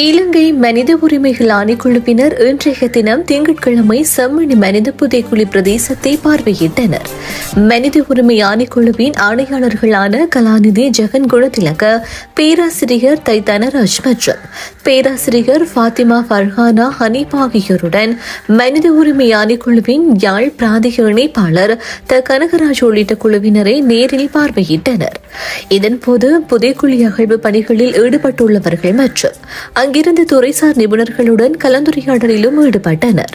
இலங்கை மனித உரிமைகள் ஆணைக்குழுவினர் இன்றைய தினம் திங்கட்கிழமை செம்மணி மனித புதைக்குழி பிரதேசத்தை பார்வையிட்டனர். மனித உரிமை ஆணைக்குழுவின் ஆணையாளர்களான கலாநிதி ஜெகன் குணதிலக பேராசிரியர் தை தனராஜ் மற்றும் பேராசிரியர் ஃபாத்திமா ஃபர்ஹானா ஹனீப் ஆகியோருடன் மனித உரிமை ஆணைக்குழுவின் யாழ் பிராந்திய இணைப்பாளர் த கனகராஜ் உள்ளிட்ட குழுவினரை நேரில் பார்வையிட்டனர். இதன்போது புதைக்குழி அகழ்வு பணிகளில் ஈடுபட்டுள்ளவர்கள் மற்றும் அங்கிருந்து துறைசார் நிபுணர்களுடன் கலந்துரையாடலிலும் ஈடுபட்டனர்.